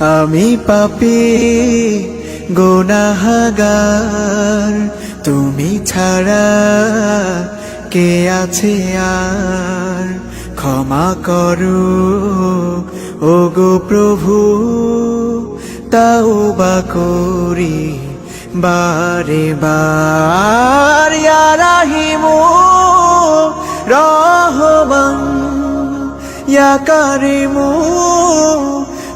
আমি পাপি, গোনাহাগার। তুমি ছাড়া কে আছে আর? ক্ষমা করো ও গো প্রভু তাও বা করি বারে বার। রাহিমু রহমান, ইয়া কারিমু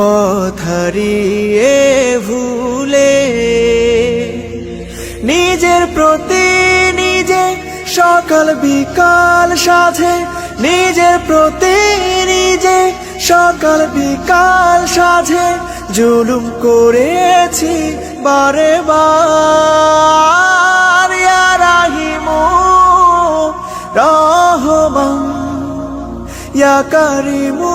পথারিয়ে ভুলে নিজের প্রতি নিজে সকাল বিকাল সাধে নিজের প্রতি নিজে সকাল বিকাল সাধে জুলুম করেছি বারে বার। রাহিমু রহমান, ইয়া কারিমু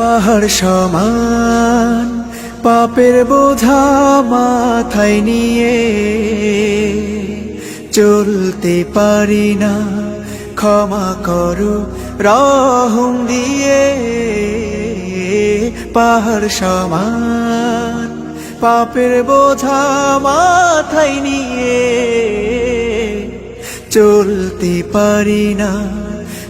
পাহাড় সমান, পাপের বোঝা মাথায় নিয়ে চলতে পারি না, ক্ষমা করো রহম দিয়ে। পাহাড় সমান, পাপের বোঝা মাথায় নিয়ে চলতে পারি না।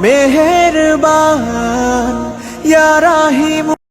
মেহেরবান ইয়া রাহিমু